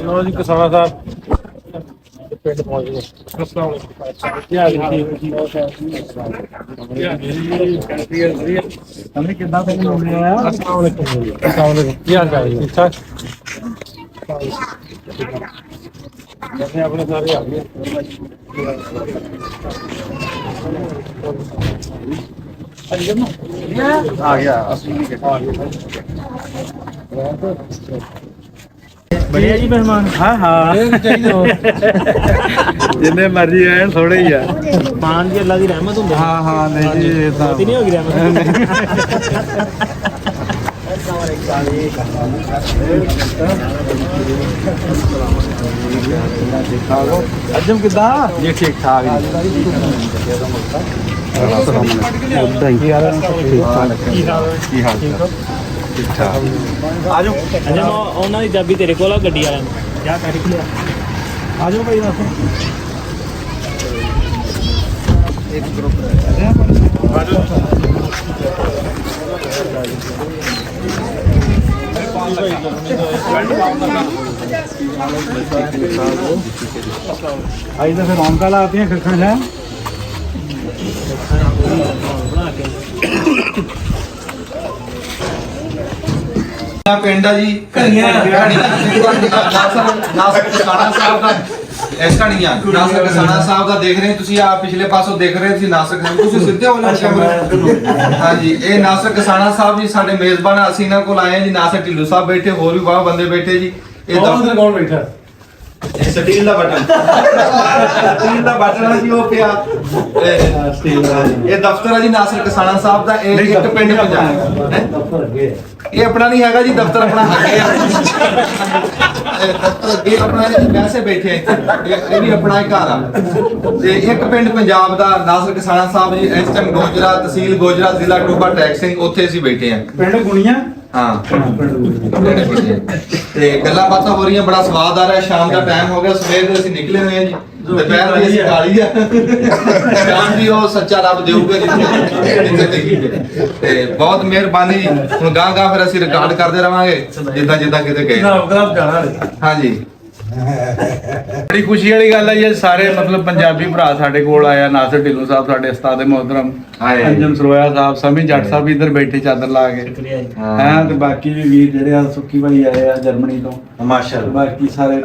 ਲੋ ਜੀ ਕਿਸਾਨਾ ਸਾਹਿਬ। ਪਿੰਡ ਪਹੁੰਚ ਗਏ। ਅਸਲਾਮ ਅਲੈਕੁਮ। ਕੀ ਹਾਲ ਹੈ ਜੀ ਹਮਨੇ ਕਿੰਨਾ ਤੱਕ ਲੋਨੇ ਆ ਅਸਲਾਮ ਅਲੈਕੁਮ ਜੀ ਅਸਲਾਮ ਅਲੈਕੁਮ ਕੀ ਹਾਲ ਹੈ ਠੀਕ ਠਾਕ ਜੈਸੇ ਆਪਣੇ ਸਾਰੇ ਆ ਗਏ ਆ ਗਿਆ ਅਸਲੀ ਬੜਿਆ ਜੀ ਮਹਿਮਾਨ। ਹਾਂ ਹਾਂ। ਜਿੰਨੇ ਮਰਜ਼ੀ ਆਣ ਥੋੜੇ ਹੀ ਆ। ਮਾਨ ਜੀ ਅੱਲਾ ਦੀ ਰਹਿਮਤ ਹੁੰਦੀ ਹਾਂ। ਹਾਂ ਨਹੀਂ ਜੀ ਇਹ ਤਾਂ ਤੇ ਨਹੀਂ ਹੋ ਗਈ ਰਹਿਮਤ ਅਜਮ ਕਿਦਾਂ? ਜੀ ਠੀਕ ਠਾਕ ਜੀ ਕੀ ਹਾਲ ਠੀਕ ਠਾਕ ਕੀ ਹਾਲ ਠੀਕ ਠਾਕ ਆਜੋ ਅਜੇ ਉਹਨਾਂ ਦੀ ਚਾਬੀ ਤੇਰੇ ਕੋਲ ਆ ਗੱਡੀ ਵਾਲਿਆਂ ਦੀ ਜਾ ਕੱਢ ਕੇ ਲਿਆ ਆਜੋ ਭਾਈ ਦੱਸੋ ਆਈ ਤਾਂ ਫਿਰ ਖੱਖਾਂ ਹੈ ਦਾ ਪਿੰਡ ਆ ਜੀ। ਕਣੀਆਂ ਨਾਸਰ ਕਸਾਣਾ ਸਾਹਿਬ ਦਾ ਇਹ ਕਣੀਆਂ ਨਾਸਰ ਕਸਾਣਾ ਸਾਹਿਬ ਦਾ ਦੇਖ ਰਹੇ ਤੁਸੀਂ ਆ ਪਿਛਲੇ ਪਾਸੋਂ ਦੇਖ ਰਹੇ ਸੀ ਨਾਸਰ ਕਸਾਣਾ ਤੁਸੀਂ ਸਿੱਧੇ ਹੋ ਨਾ ਹਾਂਜੀ ਇਹ ਨਾਸਰ ਕਸਾਣਾ ਸਾਹਿਬ ਜੀ ਸਾਡੇ ਮੇਜ਼ਬਾਨ ਅਸੀਂ ਇਹਨਾਂ ਕੋਲ ਆਏ ਜੀ ਨਾਸਰ ਢਿੱਲੂ ਸਾਹਿਬ ਬੈਠੇ ਹੋਰ ਵੀ ਬਾਹਰ ਬੰਦੇ ਬੈਠੇ ਜੀ। ਇਹ ਦਫ਼ਤਰ ਕੌਣ ਬੈਠਾ? ਸਟੀਲ ਦਾ ਬਟਨ। ਸਟੀਲ ਦਾ ਬਟਨ ਆ ਜੀ ਉਹ ਪਿਆ। ਇਹ ਸਟੀਲ ਦਾ ਇਹ ਦਫ਼ਤਰ ਆ ਜੀ ਨਾਸਰ ਕਸਾਣਾ ਸਾਹਿਬ ਦਾ ਇਹ ਇੱਕ ਪਿੰਡ ਪੰਜਾਬ ਹੈਂ? ਇਹ ਆਪਣਾ ਨਹੀਂ ਹੈਗਾ ਜੀ ਦਫ਼ਤਰ ਆਪਣਾ ਅੱਗੇ ਆ ਇਹ ਦਫ਼ਤਰ ਅੱਗੇ ਆਪਣਾ ਵੈਸੇ ਬੈਠੇ ਇਹ- ਵੀ ਆਪਣਾ ਹੀ ਘਰ ਆ। ਤੇ ਇੱਕ ਪਿੰਡ ਪੰਜਾਬ ਦਾ ਨਾਸਰ ਕਸਾਣਾ ਸਾਹਿਬ ਜੀ ਇਸ ਟਾਈਮ ਗੋਜਰਾ ਤਹਿਸੀਲ ਗੋਜਰਾ ਜ਼ਿਲ੍ਹਾ ਟੋਬਾ ਟੈਕ ਸਿੰਘ ਉੱਥੇ ਅਸੀਂ ਬੈਠੇ ਆ। ਪਿੰਡ ਗੁਣੀਆਂ? ਹਾਂ। ਤੇ ਗੱਲਾਂ ਬਾਤਾਂ ਹੋ ਰਹੀਆਂ ਬੜਾ ਸਵਾਦ ਆ ਰਿਹਾ ਸ਼ਾਮ ਦਾ ਟਾਈਮ ਹੋ ਗਿਆ ਸਵੇਰ ਦੇ ਅਸੀਂ ਨਿਕਲੇ ਹੋਏ ਆ ਜੀ। ਦੁਪਹਿਰ ਦੀ ਅਸੀਂ ਖਾਲੀ ਆ। ਸ਼ਾਮ ਦੀ ਉਹ ਸੱਚਾ ਰੱਬ ਦੇਊਗਾ ਜੀ। ਤੇ ਬਹੁਤ ਮਿਹਰਬਾਨੀ। ਹੁਣ ਗਾਂ ਗਾਂ ਫਿਰ ਅਸੀਂ ਰਿਕਾਰਡ ਕਰਦੇ ਰਵਾਂਗੇ ਜਿੱਦਾਂ ਜਿੱਦਾਂ ਕਿਤੇ ਗਏ ਹਾਂਜੀ ਬੜੀ ਖੁਸ਼ੀ ਵਾਲੀ ਗੱਲ ਹੈ ਜੀ ਸਾਰੇ ਮਤਲਬ ਪੰਜਾਬੀ ਭਰਾ ਸਾਡੇ ਕੋਲ ਆਇਆ ਨਾਸਰ ਢਿੱਲੋਂ ਸਾਹਿਬ ਸਾਡੇ ਉਸਤਾਦ ਮੁਹਤਰਮ। ਅੰਜਮ ਸਰੋਇਆ ਸਾਹਿਬ ਸਮੀ ਜੱਟ ਸਾਹਿਬ ਵੀ ਇੱਧਰ ਬੈਠੇ ਚਾਦਰ ਲਾ ਕੇ। ਹਾਂ ਤੇ ਬਾਕੀ ਵੀ ਵੀਰ ਜਿਹੜੇ ਆ ਸੁੱਕੀ ਭਾਈ ਆਏ ਆ ਜਰਮਨੀ ਤੋਂ। ਮਾਸ਼ਾਅੱਲਾ। ਬਾਕੀ ਸਾਰੇ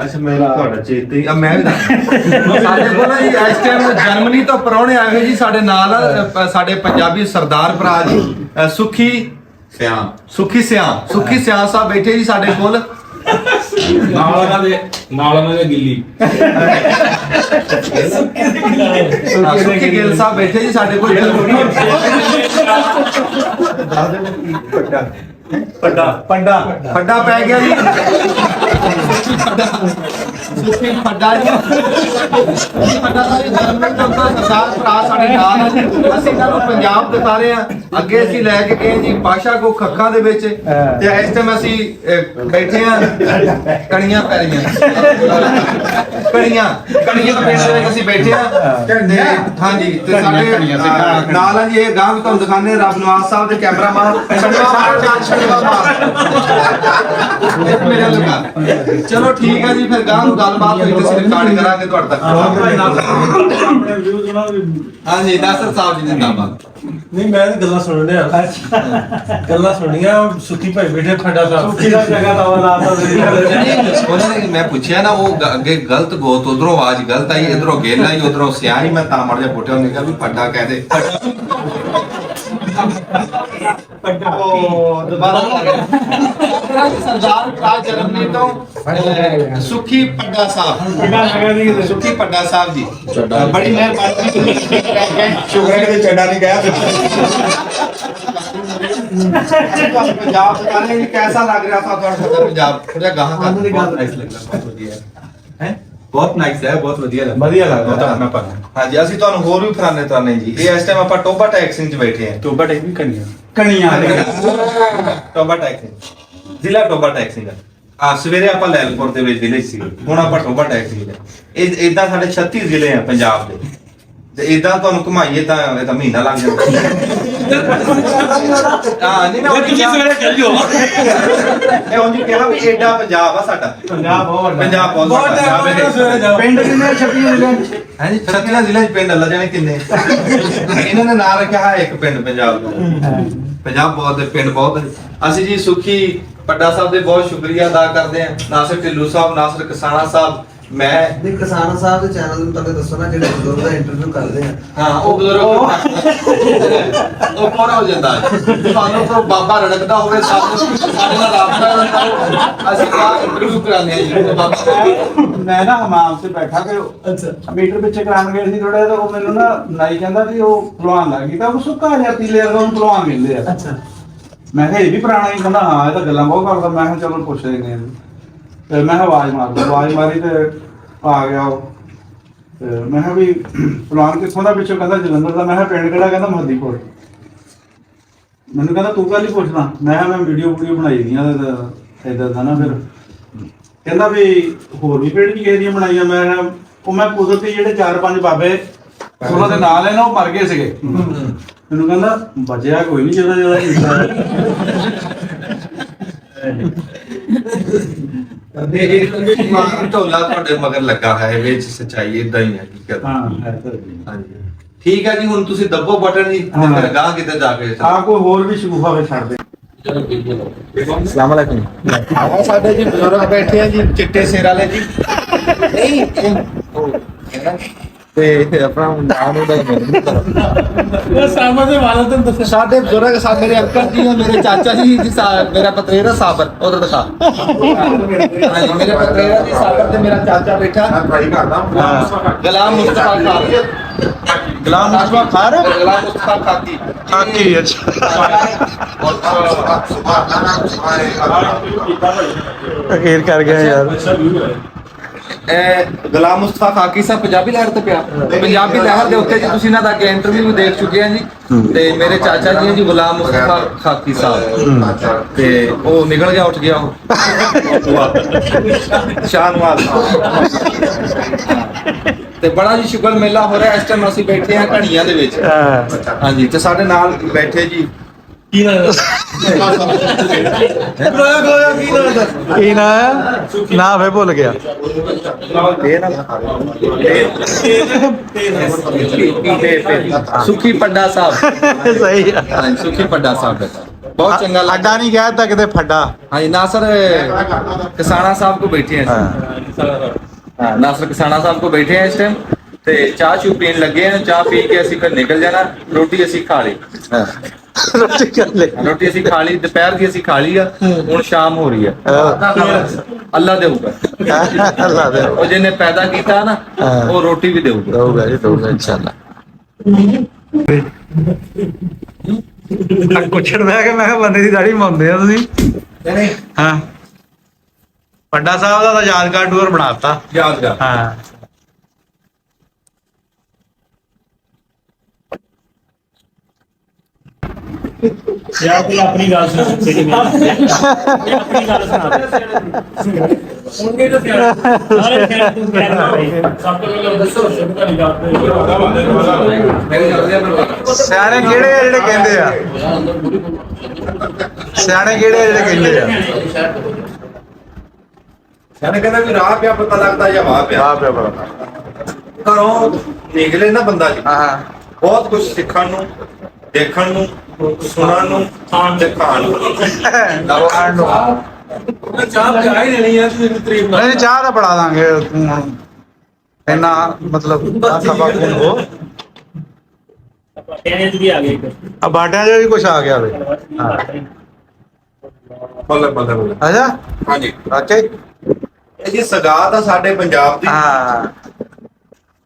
ਭਰਾ। ਚੇਤੇ ਆ ਮੈਂ ਵੀ ਦੱਸ- ਸਾਡੇ ਕੋਲ ਨਾ ਜੀ ਇਸ ਟਾਈਮ ਜਰਮਨੀ ਤੋਂ ਪਰੌਣੇ ਆਏ ਹੋਏ ਜੀ ਸਾਡੇ ਨਾਲ ਅ, ਸਾਡੇ ਪੰਜਾਬੀ ਸਰਦਾਰ ਭਰਾ ਜੀ ਅ, ਸੁਖੀ ਸਿਆਂ ਸੁਖੀ ਸਿਆਂ ਸੁਖੀ ਸਿਆਂ ਸਾਹਿਬ ਬੈਠੇ ਜੀ ਸਾਡੇ ਕੋਲ। ਨਾਲ ਉਹਨਾਂ ਦੇ ਨਾਲ ਉਹਨਾਂ ਦੇ ਗਿੱਲੀ ਗਿੱਲ ਸਾਹਿਬ ਬੈਠੇ ਜੀ ਸਾਡੇ ਕੋਲ ਪੱਡਾ ਪੱਡਾ ਫੱਡਾ ਪੈ ਗਿਆ ਜੀ ਸੁਖੀ ਫੱਡਾ ਜੀ ਸੁਖੀ ਫੱਡਾ ਦਾ ਸਰਦਾਰ ਭਰਾ ਸਾਡੇ ਨਾਲ ਅਸੀਂ ਇਹਨਾਂ ਨੂੰ ਪੰਜਾਬ ਦਿਖਾ ਰਹੇ ਆ ਅੱਗੇ ਅਸੀਂ ਲੈ ਕੇ ਗਏ ਜੀ ਪਾਸ਼ਾ ਕੋ ਖੱਖਾਂ ਦੇ ਵਿੱਚ ਤੇ ਇਸ ਟਾਈਮ ਅਸੀਂ ਅਹ, ਬੈਠੇ ਆ ਕਣੀਆਂ ਪੈ ਰਹੀਆਂ ਕਣੀਆਂ ਕਣੀਆਂ ਪਿੰਡ ਵਿੱਚ ਅਸੀਂ ਬੈਠੇ ਆ ਤੇ ਹਾਂਜੀ ਤੇ ਸਾਡੇ ਨਾਲ ਆ ਜੀ ਇਹ ਗਾਂ ਤੁਹਾਨੂੰ ਦਿਖਾਣੇ ਰੱਬ ਨਵਾਜ਼ ਸਾਹਿਬ ਦੇ ਕੈਮਰਾਮਾਨ ਛੱਡਵਾ ਮਾਰ ਛੱਡਵਾ ਮਾਰ ਇਹ ਮੇਰੇ ਲਗਾ ਚਲੋ ਠੀਕ ਹੈ ਜੀ ਫਿਰ ਗਾਂ ਨੂੰ ਗੱਲਬਾਤ ਹੋਈ ਤੇ ਅਸੀਂ ਰਿਕਾਰਡ ਕਰਾਂਗੇ ਤੁਹਾਡੇ ਤੱਕ। ਹਾਂਜੀ ਨਾਸਰ ਸਾਹਿਬ ਜੀ ਜਿੰਦਾਬਾਦ ਨਹੀਂ ਮੈਂ ਤਾਂ ਗੱਲਾਂ ਸੁਣ ਰਿਹਾ ਗੱਲਾਂ ਸੁਣੀਆਂ ਸੁੱਕੀ ਭਾਈ ਬੈਠੇ ਖੱਡਾ ਸਾਹਿਬ। ਸੁੱਕੀ ਦਾ ਜਗ੍ਹਾ ਦਾ ਲਾਤਾ ਉਹਨਾਂ ਨੇ ਮੈਂ ਪੁੱਛਿਆ ਨਾ ਉਹ ਅੱਗੇ ਗਲਤ ਗੋਤ ਉਧਰੋਂ ਆਵਾਜ਼ ਗਲਤ ਆਈ ਇਧਰੋਂ ਗੇਲ ਆਈ ਉਧਰੋਂ ਸਿਆਹੀ ਮੈਂ ਤਾਂ ਮੜ ਜਾ ਪੁੱਟਿਆ ਉਹਨੇ ਕਿਹਾ ਵੀ ਫੱਡਾ ਕਹਿ ਦੇ। ਉਹ ਦੁਬਾਰਾ। ਸਰਦਾਰ ਭਰਾ ਜਰਮਨੀ ਤੋਂ ਅਹ, ਸੁਖੀ ਪੱਡਾ ਸਾਹਿਬ। ਸੁਖੀ ਪੱਡਾ ਸਾਹਿਬ ਜੀ। ਅਹ, ਬੜੀ ਮਿਹਰਬਾਨੀ। ਸ਼ੁਕਰ ਹੈ ਕਿ ਚੱਡਾ ਨਹੀਂ ਗਿਆ। ਪੰਜਾਬ ਦਿਖਾਣੇ ਵੀ ਕੈਸਾ ਲੱਗ ਰਿਹਾ था ਤੁਹਾਡਾ ਸਦਰ ਪੰਜਾਬ? ਥੋੜਾ ਗਾਹਾਂ ਕਰ। ਬਹੁਤ ਨਾਈਸ ਲੱਗਾ ਬਹੁਤ ਵਧੀਆ ਹੈ। ਬਹੁਤ ਨਾਈਸ ਹੈ ਬਹੁਤ ਵਧੀਆ ਲੱਗਾ ਵਧੀਆ ਲੱਗਦਾ। ਹਾਂਜੀ ਅਸੀਂ ਤੁਹਾਨੂੰ ਹੋਰ ਵੀ ਫਰਾਨੇ ਤਾਨੇ ਜੀ। ਇਹ ਇਸ ਟਾਈਮ ਆਪਾਂ ਟੋਬਾ ਟੈਕਸਿੰਗ 'ਚ ਬੈਠੇ ਹਾਂ। ਟੋਬਾ ਟੈਕ ਵੀ ਕਣੀਆਂ ਕਣੀਆਂ ਟੋਬਾ ਟੈਕਸਿੰਗ। ਜ਼ਿਲ੍ਹਾ ਟੋਬਾ ਟੈਕਸਿੰਗ ਆ ਸਵੇਰੇ ਆਪਾਂ ਲੈਲਪੁਰ ਦੇ ਵਿੱਚ ਵਿਲੇਜ ਸੀ ਹੁਣ ਆਪਾਂ ਟੋਬਾ ਟੈਕਸਿੰਗ ਇਹ ਇਦਾਂ ਸਾਡੇ 36 ਜ਼ਿਲ੍ਹੇ ਆ ਪੰਜਾਬ ਦੇ। ਤੇ ਇਦਾਂ ਤੁਹਾਨੂੰ ਘੁਮਾਈਏ ਤਾਂ ਇਹ ਤਾਂ ਮਹੀਨਾ ਲੱਗ ਜਾਂਦਾ ਹਾਂ ਨਹੀਂ ਨਾ ਇਹ ਤੁਸੀਂ ਸਵੇਰੇ ਚੱਲ ਜਾਓ। ਇਹ ਉਂਝ ਕਿਹਾ ਵੀ ਏਡਾ ਪੰਜਾਬ ਆ ਸਾਡਾ। ਪੰਜਾਬ ਬਹੁਤ ਪੰਜਾਬ ਬਹੁਤ ਬਹੁਤ ਵੱਡਾ ਟਾਈਮ ਪੰਜਾਬ ਹੈ। ਸਵੇਰੇ ਜਾਓ। ਪਿੰਡ ਕਿੰਨੇ 36 ਜ਼ਿਲ੍ਹੇ ਹਾਂਜੀ 36 ਜ਼ਿਲ੍ਹੇ ਚ ਪਿੰਡ ਅੱਲਾ ਜਾਣੇ ਕਿੰਨੇ? ਇਹਨਾਂ ਨੇ ਨਾਮ ਰੱਖਿਆ ਹੈ ਇੱਕ ਪਿੰਡ ਪੰਜਾਬ ਦਾ। ਪੰਜਾਬ ਬਹੁਤ ਪਿੰਡ ਬਹੁਤ ਅਸੀਂ ਜੀ ਸੁਖੀ ਪੱਡਾ ਸਾਹਿਬ ਦੇ ਬਹੁਤ ਸ਼ੁਕਰੀਆ ਅਦਾ ਕਰਦੇ ਹਾਂ। ਨਾਸਰ ਢਿੱਲੂ ਸਾਹਿਬ ਨਾਸਰ ਕਸਾਣਾ ਸਾਹਿਬ ਮੈਂ ਨਹੀਂ ਕਿਸਾਨ ਸਾਹਿਬ ਦੇ ਚੈਨਲ ਨੂੰ ਤੁਹਾਨੂੰ ਦੱਸੋ ਨਾ ਜਿਹੜੇ ਬਜ਼ੁਰਗ ਦਾ ਇੰਟਰਵਿਊ ਕਰਦੇ ਆ। ਹਾਂ ਉਹ ਬਜ਼ੁਰਗ ਉਹ ਪੂਰਾ ਹੋ ਜਾਂਦਾ? ਸਾਨੂੰ ਤੋਂ ਬਾਬਾ ਰੜਕਦਾ ਹੋਵੇ ਸਾਨੂੰ ਸਾਡੇ ਨਾਲ ਰਾਬਤਾ ਹੁੰਦਾ ਅਸੀਂ ਆ ਇੰਟਰਵਿਊ ਕਰਾਉਂਦੇ ਹਾਂ ਜੀ ਬਾਬਾ। ਮੈਂ ਨਾ ਹਮਾਮ ਤੇ ਬੈਠਾ ਕਿ ਅੱਛਾ। ਮੀਟਰ ਪਿੱਛੇ ਕਰਾਉਣ ਗਏ ਸੀ ਥੋੜਾ ਜਿਹਾ ਉਹ ਮੈਨੂੰ ਨਾ ਨਾਈ ਕਹਿੰਦਾ ਵੀ ਉਹ ਭਲਵਾਨ ਲੱਗ ਤਾਂ ਉਹ ਸੁੱਕਾ ਜਿਹਾ ਪੀਲੇ ਉਹਨੂੰ ਭਲਵਾਨ ਕਹਿੰਦੇ ਆ। ਅੱਛਾ। ਮੈਂ ਕਿਹਾ ਇਹ ਵੀ ਪੁਰਾਣਾ ਹੀ ਕਹਿੰਦਾ ਹਾਂ ਇਹ ਤਾਂ ਗੱਲਾਂ ਬਹੁਤ ਕਰਦਾ। ਮੈਂ ਕਿਹਾ ਚਲੋ ਪੁੱਛ ਲੈਂਦੇ ਆ ਤੇ ਮੈਂ ਕਿਹਾ ਆਵਾਜ਼ ਮਾਰ ਆਵਾਜ਼ ਮਾਰੀ ਤੇ ਆ ਗਿਆ ਉਹ। ਤੇ ਮੈਂ ਕਿਹਾ ਵੀ ਭਲਵਾਨ ਕਿੱਥੋਂ ਦਾ ਪਿੱਛੋਂ? ਕਹਿੰਦਾ ਜਲੰਧਰ ਦਾ। ਮੈਂ ਕਿਹਾ ਪਿੰਡ ਕਿਹੜਾ? ਕਹਿੰਦਾ ਮਹਦੀਪੁਰ। ਮੈਨੂੰ ਕਹਿੰਦਾ ਤੂੰ ਕੱਲ ਹੀ ਪੁੱਛਣਾ। ਮੈਂ ਕਿਹਾ ਮੈਂ ਵੀਡੀਓ ਵੀਡੀਓ ਬਣਾਈ ਦੀਆਂ ਤੇ ਇਦਾਂ ਦਾ ਨਾ ਫਿਰ। ਕਹਿੰਦਾ ਵੀ ਹੋਰ ਵੀ ਪਿੰਡ 'ਚ ਕਿਸੇ ਦੀਆਂ ਬਣਾਈਆਂ? ਮੈਂ ਕਿਹਾ, ਉਹ ਮੈਂ ਕੁਦਰਤੀ ਜਿਹੜੇ ਚਾਰ ਪੰਜ ਬਾਬੇ ਉਹਨਾਂ ਦੇ ਨਾਲ ਹੈ ਨਾ ਉਹ ਮਰ ਗਏ ਸੀਗੇ। ਮੈਨੂੰ ਕਹਿੰਦਾ ਬਚਿਆ ਕੋਈ ਨਹੀਂ ਜਿਹਦਾ ਜਿਹਦਾ ਹਿੱਸਾ ਹੈ। ਇਹ ਢੋਲਾ ਤੁਹਾਡੇ ਮਗਰ ਲੱਗਾ ਹੈ ਵਿੱਚ ਸਚਾਈ ਇਦਾਂ ਹੀ ਹੈ ਕੀ ਹਾਂ ਹੈ ਤਾਂ ਜੀ। ਹਾਂਜੀ। ਠੀਕ ਹੈ ਜੀ ਹੁਣ ਤੁਸੀਂ ਦੱਬੋ ਬਟਨ ਜੀ ਤੇ। ਫਿਰ ਕਿਤੇ ਜਾ ਕੇ ਆ ਕੋਈ ਹੋਰ ਵੀ ਸ਼ਗੂਫਾ ਵਿੱਚ ਛੱਡ ਦੇ। ਅਸਲਾਮ ਅਲੈਕੁਮ। ਆ ਸਾਡੇ ਜੀ ਬਜ਼ੁਰਗ ਬੈਠੇ ਆ ਜੀ ਚਿੱਟੇ ਸਿਰ ਵਾਲੇ ਜੀ। ਨਹੀਂ ਇਹ ਉਹ ਹੈ ਤੇ ਆਪਣਾ ਨਾਮ ਉਹਦਾ ਹੀ ਮੈਨੂੰ ਨਹੀਂ ਪਤਾ ਇਹ ਸਾਹਮਣੇ ਦੇ ਵਾਲਾ ਤੁਹਾਨੂੰ ਦੱਸਿਆ। ਸਾਡੇ ਬਜ਼ੁਰਗ ਸਾ ਮੇਰੇ ਅੰਕਲ ਜੀ ਔਰ ਮੇਰੇ ਚਾਚਾ ਜੀ ਜੀ ਸਾ- ਮੇਰਾ ਪਤਰੇਰਾ ਸਾਬਰ ਉਧਰ ਦਿਖਾ। ਹਾਂਜੀ ਮੇਰੇ ਪਤਰੇਰਾ ਜੀ ਸਾਬਰ ਇਹ ਗੁਲਾਮ ਮੁਸਤਫਾ ਖਾਕੀ ਸਾਹਿਬ ਪੰਜਾਬੀ ਲਹਿਰ ਤੇ ਪਿਆ। ਪੰਜਾਬੀ ਲਹਿਰ ਦੇ ਉੱਤੇ ਜੀ ਤੁਸੀਂ ਇਹਨਾਂ ਦਾ ਅੱਗੇ ਇੰਟਰਵਿਊ ਦੇਖ ਚੁੱਕੇ ਆ ਜੀ। ਤੇ ਮੇਰੇ ਚਾਚਾ ਜੀ ਜੀ ਗੁਲਾਮ ਮੁਸਤਫਾ ਖਾਕੀ ਸਾਹਿਬ। ਤੇ ਉਹ ਨਿਕਲ ਗਿਆ ਉੱਠ ਗਿਆ ਉਹ। ਸ਼ਾਨਵਾਲ ਤੇ ਬੜਾ ਜੀ ਸ਼ੁਗਰ ਮੇਲਾ ਹੋ ਰਿਹਾ ਇਸ ਟਾਈਮ ਅਸੀਂ ਬੈਠੇ ਆ ਘੜੀਆਂ ਦੇ ਵਿੱਚ। ਹਾਂਜੀ ਤੇ ਸਾਡੇ ਨਾਲ ਬੈਠੇ ਜੀ ਕੀ ਨਾਮ ਨਾ ਫੇ ਭੁੱਲ ਗਿਆ। ਸੁਖੀ ਪੱਡਾ ਸਾਹਿਬ। ਸਹੀ ਸੁਖੀ ਪੱਡਾ ਸਾਹਿਬ ਬਹੁਤ ਚੰਗਾ ਲੱਗਾ। ਨਹੀਂ ਗਿਆ ਤਾਂ ਕਿਤੇ ਫੱਡਾ। ਹਾਂਜੀ ਨਾਸਰ ਕਿਸਾਨਾ ਸਾਹਿਬ ਕੋ ਬੈਠੇ ਹਾਂ। ਹਾਂ ਨਾਸਰ ਕਿਸਾਨਾ ਸਾਹਿਬ ਕੋ ਬੈਠੇ ਹਾਂ ਇਸ ਟਾਈਮ ਤੇ ਚਾਹ ਚੂ ਪੀਣ ਲੱਗੇ ਹਾਂ ਚਾਹ ਪੀ ਕੇ ਅਸੀਂ ਫਿਰ ਨਿਕਲ ਜਾਣਾ। ਰੋਟੀ ਅਸੀਂ ਖਾ ਲਈ। ਰੋਟੀ ਕਰ ਲੈ ਰੋਟੀ ਅਸੀਂ ਖਾ ਲਈ ਦੁਪਹਿਰ ਦੀ ਅਸੀਂ ਖਾ ਲਈ ਆ ਹੁਣ ਸ਼ਾਮ ਹੋ ਰਹੀ ਆ। ਅੱਲਾ ਦੇਊਗਾ। ਅੱਲਾ ਦੇ ਉਹ ਜਿਹਨੇ ਪੈਦਾ ਕੀਤਾ ਨਾ। ਉਹ ਰੋਟੀ ਵੀ ਦੇਊਗਾ। ਦਊਗਾ ਜੀ ਦਊਗਾ ਇਨਸ਼ਾਅੱਲਾ। ਕੁਛੜ ਮੈਂ ਕਿ ਮੈਂ ਕਿਹਾ ਬੰਦੇ ਦੀ ਦਾੜੀ ਮੰਨਦੇ ਆ ਤੁਸੀਂ? ਨਹੀਂ ਹਾਂ। ਵੱਡਾ ਸਾਹਿਬ ਦਾ ਤਾਂ ਯਾਦਗਾਰ ਟੂਰ ਬਣਾਤਾ ਯਾਦਗਾਰ। ਹਾਂ। ਯਾਰ ਕੋਈ ਆਪਣੀ ਗੱਲ ਸੁਣਾ ਤੇਰੀ ਮੇਰੀ ਆਪਣੀ ਗੱਲ ਸੁਣਾ। ਉਹਨੇ ਤਾਂ ਸਾਰੇ ਪਿਆਰ ਤੂੰ ਪਿਆਰ ਭਾਈ ਸਭ ਤੋਂ ਪਹਿਲਾਂ ਦੱਸੋ ਸ਼ੁਭ ਕਰੀ ਗੱਲ ਪਰ ਸਿਆਣੇ ਕਿਹੜੇ ਆ ਜਿਹੜੇ ਕਹਿੰਦੇ ਆ? ਸਿਆਣੇ ਕਿਹੜੇ ਆ ਜਿਹੜੇ ਕਹਿੰਦੇ ਆ? ਕਹਿੰਦੇ ਕਹਿੰਦਾ ਵੀ ਰਾਹ ਪਿਆ ਪਤਾ ਲੱਗਦਾ ਜਾਂ ਵਾਹ ਪਿਆ। ਆ ਪਿਆ ਬੜਾ ਘਰੋਂ ਨਿਕਲੇ ਨਾ ਬੰਦਾ ਜੀ। ਹਾਂ ਬਹੁਤ ਕੁਝ ਸਿੱਖਣ ਨੂੰ। ਦੇਖਣ ਨੂੰ ਸੁਣਨ ਨੂੰ ਖਾਣ ਤੇ ਖਾਣ ਨੂੰ। ਖਾਣ ਨੂੰ ਚਾਹ ਪਿਆ ਹੀ ਲੈਣੀ ਆ ਤੂੰ ਤਰੀਫ ਨਹੀਂ ਚਾਹ ਤਾਂ ਬੜਾ ਦਾਂਗੇ ਤੂੰ ਹੁਣ। ਇੰਨਾ ਮਤਲਬ ਆਖਾ ਬਾਕੂ ਹੋ ਇਹਨੇ ਤੂੰ ਵੀ ਆ ਗਿਆ ਇੱਕ। ਆ ਬਾਟਿਆਂ 'ਚ ਵੀ ਕੁਝ ਆ ਗਿਆ ਵੇ। ਹਾਂ। ਬੱਲੇ ਬੱਲੇ ਬੱਲੇ। ਅੱਛਾ? ਹਾਂਜੀ। ਓਕੇ ਇਹ ਜੀ ਸਗਾਤ ਆ ਸਾਡੇ ਪੰਜਾਬ ਦੀ। ਹਾਂ।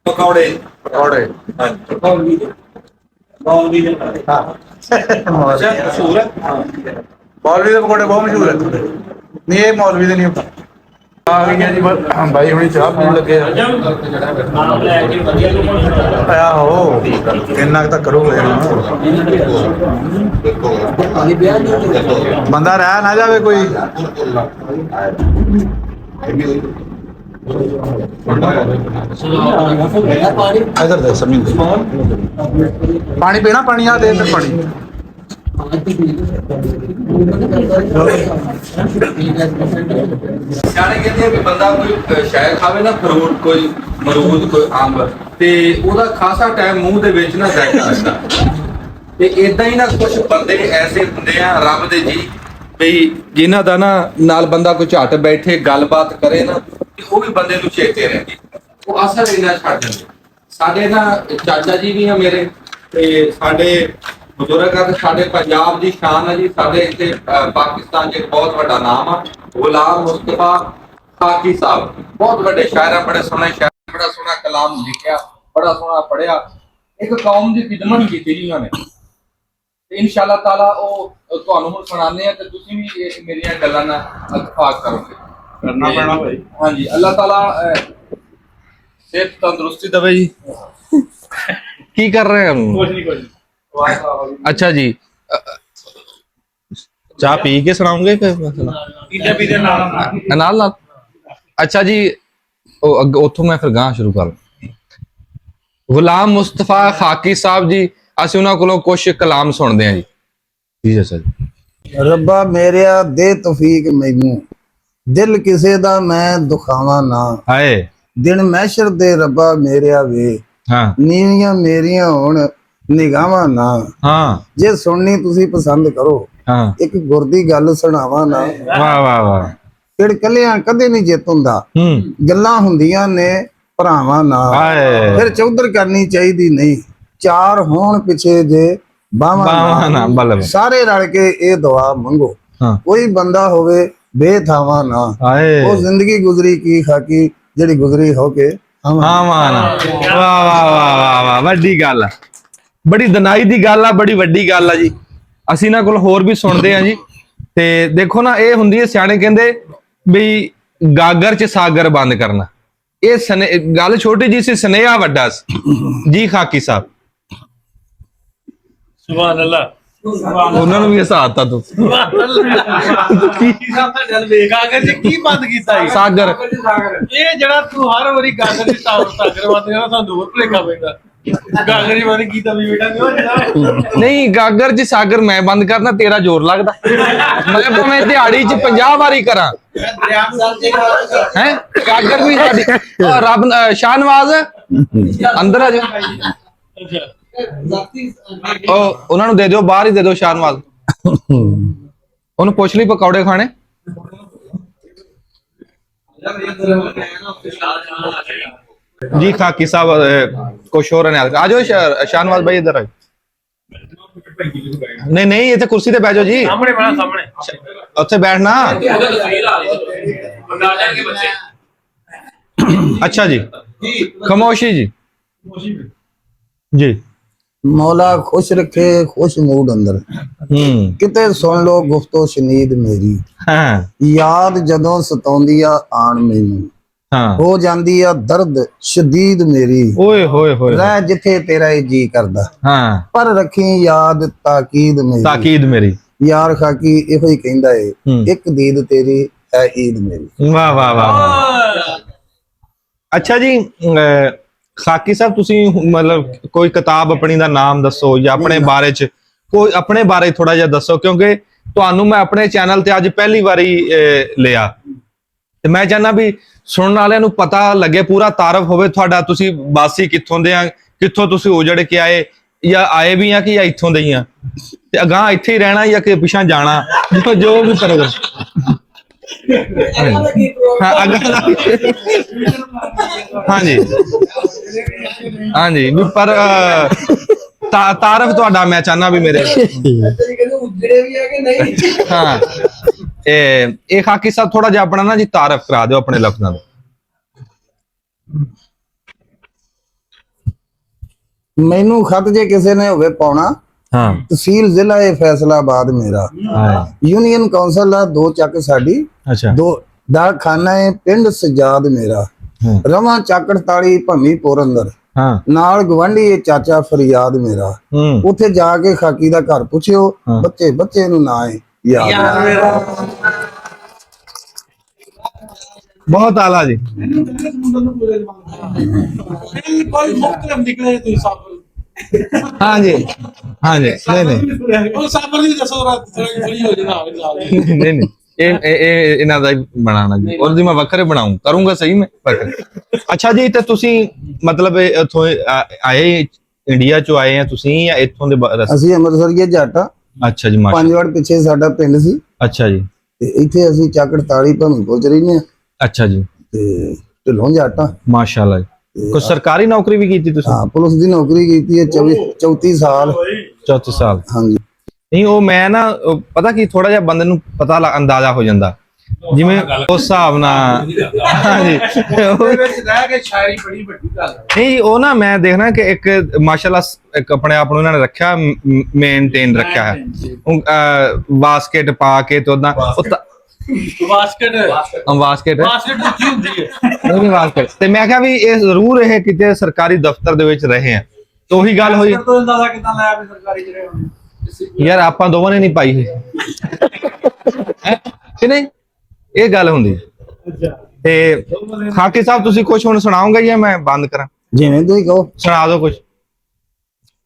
ਪਕੌੜੇ। ਪਕੌੜੇ। ਹਾਂਜੀ। ਦੇ ਮਸ਼ਹੂਰ ਹੈ? ਮੌਲਵੀ ਦੇ ਪਕੌੜੇ ਬਹੁਤ ਮਸ਼ਹੂਰ ਹੈ। ਨਹੀਂ ਇਹ ਮੌਲਵੀ ਦੇ ਨਹੀਂ ਆ ਗਈਆਂ ਜੀ ਬਾਈ ਹੁਣੀ ਚਾਹ ਪੀਣ ਲੱਗੇ ਆ। ਨਾਮ ਲੈ ਕੇ ਵਧੀਆ ਲੋਕਾਂ ਆਹੋ ਇੰਨਾ ਕੁ ਤਾਂ ਕਰੋਗੇ ਬੰਦਾ ਰਹਿ ਨਾ ਜਾਵੇ ਕੋਈ। ਇਧਰ ਦੇ ਸਮੀਨ ਦੇ ਪਾਣੀ ਪੀਣਾ ਪਾਣੀ ਆ ਦੇ ਇੱਧਰ ਪਾਣੀ। ਸਿਆਣੇ ਕਹਿੰਦੇ ਆ ਵੀ ਬੰਦਾ ਕੋਈ ਅਹ, ਖਾਵੇ ਨਾ ਫਰੂਟ ਕੋਈ ਮਰੂਦ ਕੋਈ ਅੰਬ ਤੇ ਉਹਦਾ ਖਾਸਾ ਟਾਈਮ ਮੂੰਹ ਦੇ ਵਿੱਚ ਨਾ ਰਹਿੰਦਾ ਰਹਿੰਦਾ ਤੇ ਇਦਾਂ ਹੀ ਨਾ ਕੁਝ ਬੰਦੇ ਐਸੇ ਹੁੰਦੇ ਆ ਰੱਬ ਦੇ ਜੀ ਵੀ ਜਿਨ੍ਹਾਂ ਦਾ ਨਾ ਨਾਲ ਬੰਦਾ ਕੋਈ ਝੱਟ ਬੈਠੇ ਗੱਲਬਾਤ ਕਰੇ ਨਾ ਤੇ ਉਹ ਵੀ ਬੰਦੇ ਨੂੰ ਚੇਤੇ ਰਹਿੰਦੀ ਉਹ ਅਸਰ ਇਹਨਾਂ ਛੱਡ ਜਾਂਦੇ ਸਾਡੇ ਨਾ ਚਾਚਾ ਜੀ ਵੀ ਆ ਮੇਰੇ, ਤੇ ਸਾਡੇ ਬਜ਼ੁਰਗ ਆ ਸਾਡੇ ਪੰਜਾਬ ਦੀ ਸ਼ਾਨ ਆ ਜੀ। ਸਾਡੇ ਇੱਥੇ ਪਾਕਿਸਤਾਨ 'ਚ ਇੱਕ ਬਹੁਤ ਵੱਡਾ ਨਾਮ ਆ, ਗੁਲਾਮ ਮੁਸਤਫਾ ਖਾਕੀ ਸਾਹਿਬ। ਬਹੁਤ ਵੱਡੇ ਸ਼ਾਇਰ ਆ ਬੜੇ ਸੋਹਣੇ ਸ਼ਾਇਰ, ਬੜਾ ਸੋਹਣਾ ਕਲਾਮ ਲਿਖਿਆ, ਬੜਾ ਸੋਹਣਾ ਪੜਿਆ ਇੱਕ ਕੌਮ ਦੀ ਖਿਦਮਤ ਕੀਤੀ ਜੀ ਉਹਨਾਂ ਨੇ। ਤੇ ਇਨਸ਼ਾਅੱਲਾ ਤਾਲਾ ਉਹ ਤੁਹਾਨੂੰ ਹੁਣ ਸੁਣਾਉਂਦੇ ਆ ਤੇ ਤੁਸੀਂ ਵੀ ਇਹ ਮੇਰੀਆਂ ਗੱਲਾਂ ਨਾਲ ਇਤਫਾਕ ਕਰੋਗੇ। ਕਰਨਾ ਪੈਣਾ ਭਾਈ। ਹਾਂਜੀ ਅੱਲਾਹ ਤਾਲਾ ਸਿਹਤ ਤੰਦਰੁਸਤੀ ਦੇਵੇ ਜੀ। ਕੀ ਕਰ ਰਹੇ ਹਨ ਕੁਝ ਨਹੀਂ ਕੁਝ ਨੀ। ਅੱਛਾ ਜੀ। ਚਾਹ ਪੀ ਕੇ ਸੁਣਾਉਂਗੇ ਕਿ ਮਸਲਾ? ਤੀਜੇ ਪੀਜੇ ਨਾਲ ਨਾਲ ਨਾਲ ਨਾਲ? ਅੱਛਾ ਜੀ ਉਹ ਅੱਗੇ ਉੱਥੋਂ ਮੈਂ ਫਿਰ ਗਾਂ ਸ਼ੁਰੂ ਕਰ ਗੁਲਾਮ ਮੁਸਤਫਾ ਖਾਕੀ ਸਾਹਿਬ ਜੀ ਅਸੀਂ ਉਹਨਾਂ ਕੋਲੋਂ ਕੁਝ ਕਲਾਮ ਸੁਣਦੇ ਹਾਂ ਜੀ ਜੀ ਜੀ। ਰੱਬਾ ਮੇਰਿਆ ਦੇ ਤੌਫੀਕ ਮੈਨੂੰ। ਦਿਲ ਕਿਸੇ ਦਾ ਮੈਂ ਦੁਖਾਵਾਂ ਨਾ। ਹਾਏ। ਦਿਨ ਮਹਿਸ਼ਰ ਦੇ ਰੱਬਾ ਮੇਰਿਆ ਵੇ। ਹਾਂ। ਨੀਵੀਆਂ ਮੇਰੀਆਂ ਹੋਣ ਨਿਗਾਹਾਂ ਨਾ। ਹਾਂ। ਜੇ ਸੁਣਨੀ ਤੁਸੀਂ ਪਸੰਦ ਕਰੋ। ਹਾਂ। ਇੱਕ ਗੁਰ ਦੀ ਗੱਲ ਸੁਣਾਵਾਂ ਨਾ। ਵਾਹ ਵਾਹ ਵਾਹ। ਫਿਰ ਕੱਲਿਆਂ ਕਦੇ ਨਹੀਂ ਜਿੱਤ ਹੁੰਦਾ। ਹੂੰ। ਗੱਲਾਂ ਹੁੰਦੀਆਂ ਨੇ ਭਰਾਵਾਂ ਨਾਲ। ਹਾਏ। ਫਿਰ ਚੌਧਰ ਕਰਨੀ ਚਾਹੀਦੀ ਨਹੀਂ। ਚਾਰ ਹੋਣ ਪਿੱਛੇ ਜੇ ਬਾਵਾਂ ਨਾ ਸਾਰੇ ਰਲ ਕੇ ਇਹ ਦੁਆ ਮੰਗੋ। ਹਾਂ। ਕੋਈ ਬੰਦਾ ਹੋਵੇ ਬੇਥਾਵਾਂ ਨਾ। ਹਾਏ। ਉਹ ਜ਼ਿੰਦਗੀ ਗੁਜ਼ਰੀ ਕੀ ਖਾਕੀ ਜਿਹੜੀ ਗੁਜ਼ਰੀ ਹੋ ਕੇ ਹਾਂ ਮਾਨ ਵਾਹ ਵਾਹ ਵਾਹ ਵਾਹ ਵਾਹ ਵੱਡੀ ਗੱਲ ਆ। ਬੜੀ ਦਨਾਈ ਦੀ ਗੱਲ ਆ ਬੜੀ ਵੱਡੀ ਗੱਲ ਆ ਜੀ। ਅਸੀਂ ਇਹਨਾਂ ਕੋਲ ਹੋਰ ਵੀ ਸੁਣਦੇ ਆ ਜੀ। ਤੇ ਦੇਖੋ ਨਾ ਇਹ ਹੁੰਦੀ ਹੈ ਸਿਆਣੇ ਕਹਿੰਦੇ ਵੀ ਗਾਗਰ ਚ ਸਾਗਰ ਬੰਦ ਕਰਨਾ। ਇਹ ਸਨੇ- ਗੱਲ ਛੋਟੀ ਜੀ ਸੀ ਸਨੇਹਾ ਵੱਡਾ ਸੀ। ਜੀ ਖਾਕੀ ਸਾਹਿਬ। ਸੁਭਾਨ ਅੱਲਾਹ। ਉਹਨਾਂ ਨੂੰ ਵੀ ਹਸਾਤਾ ਤੂੰ। ਕਾਗਜ਼ ਚ ਕੀ ਬੰਦ ਕੀਤਾ ਜੀ ਸਾਗਰ। ਇਹ ਜਿਹੜਾ ਤੂੰ ਹਰ ਵਾਰੀ ਗਾਗਰ ਦੀ ਸਾਗਰ ਸਾਗਰ ਬੰਦ ਕਰਨਾ ਸਾਨੂੰ ਹੋਰ ਭੁਲੇਖਾ ਪੈਂਦਾ। ਗਾਗਰ ਹੀ ਬੰਦ ਕੀਤਾ ਵੀ ਬੇਟਾ ਨਹੀਂ ਉਹ ਜਿਹੜਾ ਨਹੀਂ ਗਾਗਰ ਚ ਸਾਗਰ ਮੈਂ ਬੰਦ ਕਰਨਾ ਤੇਰਾ ਜ਼ੋਰ ਲੱਗਦਾ। ਮੈਂ ਭਾਵੇਂ ਦਿਹਾੜੀ ਚ 50 ਵਾਰੀ ਕਰਾਂ। ਹੈ? ਗਾਗਰ ਵੀ ਸਾਡੀ ਰੱਬ ਅਹ ਸ਼ਾਹਨਵਾਜ਼ ਅੰਦਰ ਆ ਜਾ। ਉਹ ਉਹਨਾਂ ਨੂੰ ਦੇ ਦਿਓ ਬਾਹਰ ਹੀ ਦੇ ਦਿਓ ਸ਼ਾਹਨਵਾਜ਼। ਉਹਨੂੰ ਪੁੱਛ ਲਈ ਪਕੌੜੇ ਖਾਣੇ। ਜੀ ਖਾਕੀ ਸਾਹਿਬ ਕੁਛ ਹੋਰ ਨੇ। ਆ ਜਾਓ ਸ਼ਾ- ਸ਼ਾਹਨਵਾਜ਼ ਭਾਈ ਇੱਧਰ ਆ ਜਾਓ। ਨਹੀਂ ਨਹੀਂ ਇੱਥੇ ਕੁਰਸੀ ਤੇ ਬਹਿ ਜਾਓ ਜੀ। ਸਾਹਮਣੇ ਬਣਾ ਸਾਹਮਣੇ। ਉੱਥੇ ਬੈਠਣਾ। ਅੱਛਾ ਜੀ। ਖਮੋਸ਼ੀ ਜੀ। ਜੀ। ਮੌਲਾ ਖੁਸ਼ ਰੱਖੇ ਖੁਸ਼ ਮੂਡ ਅੰਦਰ। ਹੂੰ। ਕਿਤੇ ਸੁਣ ਲੋ ਗੁਫਤੋ ਸ਼ਨੀਦ ਮੇਰੀ। ਹਾਂ। ਯਾਦ ਜਦੋਂ ਸਤਾਉਂਦੀ ਆ ਆਣ ਮੈਨੂੰ। ਹਾਂ। ਹੋ ਜਾਂਦੀ ਆ ਦਰਦ ਸ਼ਦੀਦ ਮੇਰੀ। ਓਏ ਹੋਏ ਹੋਏ। ਰਹਿ ਜਿੱਥੇ ਤੇਰਾ ਇਹ ਜੀ ਕਰਦਾ। ਹਾਂ। ਪਰ ਰੱਖੀ ਯਾਦ ਤਾਕੀਦ ਮੇਰੀ। ਤਾਕੀਦ ਮੇਰੀ। ਯਾਰ ਖਾਕੀ ਇਹੋ ਹੀ ਕਹਿੰਦਾ ਏ। ਇੱਕ ਦੀਦ ਤੇਰੀ ਹੈ ਈਦ ਮੇਰੀ। ਵਾਹ ਵਾਹ ਵਾਹ। ਅੱਛਾ ਜੀ ਖਾਕੀ ਸਾਹਿਬ ਤੁਸੀਂ ਮਤਲਬ ਕੋਈ ਕਿਤਾਬ ਆਪਣੀ ਦਾ ਨਾਮ ਦੱਸੋ ਜਾਂ ਆਪਣੇ ਬਾਰੇ ਚ ਕੋਈ ਆਪਣੇ ਬਾਰੇ ਥੋੜਾ ਜਿਹਾ ਦੱਸੋ ਕਿਉਂਕਿ ਤੁਹਾਨੂੰ ਮੈਂ ਆਪਣੇ ਚੈਨਲ ਤੇ ਅੱਜ ਪਹਿਲੀ ਵਾਰੀ ਲਿਆ। ਤੇ ਮੈਂ ਚਾਹੁੰਦਾ ਵੀ ਸੁਣਨ ਵਾਲਿਆਂ ਨੂੰ ਪਤਾ ਲੱਗੇ ਪੂਰਾ ਤਾਰਫ ਹੋਵੇ ਤੁਹਾਡਾ ਤੁਸੀਂ ਬਾਸੀ ਕਿੱਥੋਂ ਦੇ ਆ ਕਿੱਥੋਂ ਤੁਸੀਂ ਉਜੜ ਕੇ ਆਏ ਜਾਂ ਆਏ ਵੀ ਆ ਕਿ ਜਾਂ ਇੱਥੋਂ ਦੇ ਹੀ ਆ? ਤੇ ਅਗਾਹ ਇੱਥੇ ਹੀ ਰਹਿਣਾ ਜਾਂ ਕਿ ਪਿਛਾਂ ਜਾਣਾ? ਜੋ ਜੋ ਵੀ ਕਰੋਗੇ। ਹਾਂ ਅਗਾਹ ਹਾਂਜੀ। ਹਾਂਜੀ ਵੀ ਪਰ ਤਾ- ਤਾਰਫ ਤੁਹਾਡਾ ਮੈਂ ਚਾਹਨਾ ਵੀ ਮੇਰੇ ਹਾਂ ਇਹ ਇਹ ਖਾਕੀ ਸਾਹਿਬ ਥੋੜਾ ਜਿਹਾ ਆਪਣਾ ਨਾ ਜੀ ਤਾਰਫ ਕਰਾ ਦਿਓ ਆਪਣੇ ਲਫ਼ਜ਼ਾਂ ਦਾ ਮੈਨੂੰ ਖਤ ਜੇ ਕਿਸੇ ਨੇ ਹੋਵੇ ਪਾਉਣਾ ਹਾਂ। ਤਹਿਸੀਲ ਜ਼ਿਲ੍ਹਾ ਇਹ ਫੈਸਲਾਬਾਦ ਮੇਰਾ। ਹਾਂ। ਯੂਨੀਅਨ ਕਾਉਂਸਲ ਆ ਦੋ ਚੱਕ ਸਾਡੀ। ਅੱਛਾ। ਦੋ ਦਾ ਖਾਨਾ ਹੈ ਪਿੰਡ ਸਜਾਦ ਮੇਰਾ। ਰਵਾਂ ਚੱਕ 48 ਭੰਮੀ ਪੁਰ ਅੰਦਰ। ਹਾਂ। ਨਾਲ ਗਵੰਡੀ ਇਹ ਚਾਚਾ ਫਰਿਆਦ ਮੇਰਾ। ਉੱਥੇ ਜਾ ਕੇ ਖਾਕੀ ਦਾ ਘਰ ਪੁੱਛਿਓ। ਬੱਚੇ ਬੱਚੇ ਨੂੰ ਨਾ ਹੈ ਯਾਦ ਬਹੁਤ ਆਲਾ ਜੀ। ਨਿਕਲੇ ਤੁਸੀਂ ਹਾਂਜੀ ਹਾਂਜੀ। ਨਹੀਂ ਨਹੀਂ। ਉਹ ਸਾਬਰ ਦੀ ਦੱਸੋ ਰਾਤ ਥੋੜੀ ਥੋੜੀ ਹੋ ਨਾਲ। ਨਹੀਂ ਨਹੀਂ। ਇਹ ਇਹ ਇਹ ਇਹਨਾਂ ਦਾ ਹੀ ਬਣਾਉਣਾ ਜੀ। ਔਰ ਦੀ ਮੈਂ ਵੱਖਰੇ ਬਣਾਉਂ ਕਰੂੰਗਾ ਸਹੀ ਮੈਂ ਵੱਖਰੇ ਅੱਛਾ ਜੀ ਤੇ ਤੁਸੀਂ ਮਤਲਬ ਇਹ ਇੱਥੋਂ ਆ- ਆਏ ਇੰਡੀਆ ਚੋਂ ਆਏ ਆ ਤੁਸੀਂ ਜਾਂ ਇੱਥੋਂ ਦੇ ਬ- ਰਸ- ਅਸੀਂ ਅੰਮ੍ਰਿਤਸਰੀਏ ਜੱਟ। ਆ ਅੱਛਾ ਜੀ ਮਾਸ਼ਾ ਪੰਜ ਵਾਰ ਪਿੱਛੇ ਸਾਡਾ ਪਿੰਡ ਸੀ। ਅੱਛਾ ਜੀ। ਤੇ ਇੱਥੇ ਅਸੀਂ ਚੱਕ 48 ਭੰਗਪੁਰ ਚ ਰਹਿੰਦੇ ਆ ਅੱਛਾ ਜੀ। ਤੇ ਢਿੱਲੋਂ ਜੱਟ ਮਾਸ਼ਾਅੱਲਾ ਜੀ। ਕੋਈ ਸਰਕਾਰੀ ਨੌਕਰੀ ਵੀ ਕੀਤੀ ਤੁਸੀਂ? ਹਾਂ ਪੁਲਿਸ ਦੀ ਨੌਕਰੀ ਕੀਤੀ ਹੈ 24 34 ਸਾਲ। ਚੌਥੇ ਸਾਲ। ਹਾਂਜੀ। ਨਹੀਂ ਉਹ ਮੈਂ ਨਾ ਉਹ ਪਤਾ ਕੀ ਥੋੜਾ ਜਿਹਾ ਬੰਦੇ ਨੂੰ ਪਤਾ ਲੱਗ- ਅੰਦਾਜ਼ਾ ਹੋ ਜਾਂਦਾ। ਜਿਵੇਂ ਉਸ ਹਿਸਾਬ ਨਾਲ ਹਾਂਜੀ। ਉਹ- ਉਹਦੇ ਵਿੱਚ ਰਹਿ ਕੇ ਸ਼ਾਇਰੀ ਬੜੀ ਵੱਡੀ ਗੱਲ ਹੈ। ਨਹੀਂ ਉਹ ਨਾ ਮੈਂ ਦੇਖਣਾ ਕਿ ਇੱਕ ਮਾਸ਼ਾਅੱਲਾ ਇੱਕ ਆਪਣੇ ਆਪ ਨੂੰ ਇਹਨਾਂ ਨੇ ਰੱਖਿਆ ਮੇਨਟੇਨ ਰੱਖਿਆ ਹੈ। ਬਾਸਕਟ ਪਾ ਕੇ ਤੇ ਉਦਾਂ ਬਾਸਕਟ ਬਾਸਕਟ ਬਾਸਕਟ ਦੀ ਕੀ ਹੁੰਦੀ ਹੈ? ਨਹੀਂ ਨਹੀਂ ਬਾਸਕਟ ਤੇ ਮੈਂ ਕਿਹਾ ਵੀ ਇਹ ਜ਼ਰੂਰ ਇਹ ਕਿਤੇ ਸਰਕਾਰੀ ਦਫ਼ਤਰ ਦੇ ਵਿੱਚ ਰਹੇ ਆ। ਤੇ ਉਹੀ ਗੱਲ ਹੋਈ। ਤੋਂ ਅੰਦਾਜ਼ਾ ਕਿਦਾਂ ਲਾਇਆ ਵੀ ਸਰਕਾਰੀ ਜਿਹੜੇ ਹੋਣ? ਯਾਰ ਆਪਾਂ ਦੋਵਾਂ ਨੇ ਨਹੀਂ ਪਾਈ ਹੋਈ। ਹੈਂ? ਕਿ ਨਹੀਂ? ਇਹ ਗੱਲ ਹੁੰਦੀ ਤੇ ਖਾਕੀ ਸਾਹਿਬ ਤੁਸੀਂ ਕੁਝ ਹੁਣ ਸੁਣਾਓਗੇ ਜਾਂ ਮੈਂ ਬੰਦ ਕਰਾਂ? ਜਿਵੇਂ ਤੁਸੀਂ ਕਹੋ। ਸੁਣਾ ਦਿਓ ਕੁਝ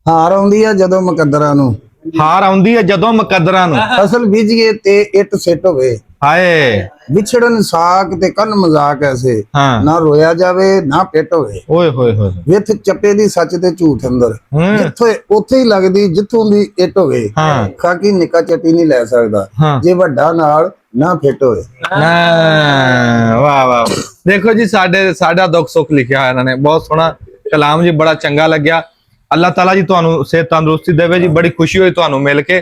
ਹਾਰ ਆਉਂਦੀ ਆ ਜਦੋਂ ਮੁਕੱਦਰਾਂ ਨੂੰ। ਹਾਰ ਆਉਂਦੀ ਹੈ ਜਦੋਂ ਮੁਕੱਦਰਾਂ ਨੂੰ। ਫਸਲ ਬੀਜੀਏ ਤੇ ਇੱਟ ਸਿੱਟ ਹੋਵੇ। ਹਾਏ। ਵਿਛੜਨ ਸਾਕ ਤੇ ਕੰਨ ਮਜ਼ਾਕ ਐਸੇ। ਨਾ ਰੋਇਆ ਜਾਵੇ ਨਾ ਪਿੱਟ ਹੋਵੇ। ਓਏ ਹੋਏ ਹੋਏ ਵਿਥ ਚੱਪੇ ਦੀ ਸੱਚ ਤੇ ਝੂਠ ਅੰਦਰ। ਜਿੱਥੇ ਉੱਥੇ ਹੀ ਲੱਗਦੀ ਜਿੱਥੋਂ ਦੀ ਇੱਟ ਹੋਵੇ। ਖਾਕੀ ਨਿੱਕਾ ਚੱਟੀ ਨਹੀਂ ਲੈ ਸਕਦਾ। ਜੇ ਵੱਡਾ ਨਾਲ ਨਾ ਫਿੱਟ ਹੋਵੇ। ਵਾਹ ਵਾਹ। ਦੇਖੋ ਜੀ ਸਾਡੇ ਸਾਡਾ ਦੁੱਖ ਸੁੱਖ ਲਿਖਿਆ ਹੋਇਆ ਇਹਨਾਂ ਨੇ। ਬਹੁਤ ਸੋਹਣਾ ਕਲਾਮ ਜੀ ਬੜਾ ਚੰਗਾ ਲੱਗਿਆ। ਅੱਲਾਹ ਤਾਲਾ ਜੀ ਤੁਹਾਨੂੰ ਸਿਹਤ ਤੰਦਰੁਸਤੀ ਦੇਵੇ ਜੀ। ਬੜੀ ਖੁਸ਼ੀ ਹੋਈ ਤੁਹਾਨੂੰ ਮਿਲ ਕੇ।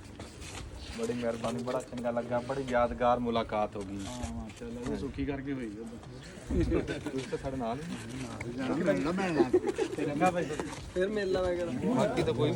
ਬੜੀ ਮਿਹਰਬਾਨੀ ਬੜਾ ਚੰਗਾ ਲੱਗਾ ਬੜੀ ਯਾਦਗਾਰ ਮੁਲਾਕਾਤ ਹੋ ਗਈ। ਹਾਂ ਚਲੋ ਸੁਖੀ ਕਰਕੇ ਹੋਈ ਤੁਸੀਂ ਤਾਂ ਸਾਡੇ ਨਾਲ ਹੀ ਫਿਰ ਮਿਲਣਾ ਮੈਂ ਫਿਰ ਮਿਲਣਾ ਫਿਰ ਮਿਲਣਾ ਮੈਂ ਬਾਕੀ ਤਾਂ ਕੋਈ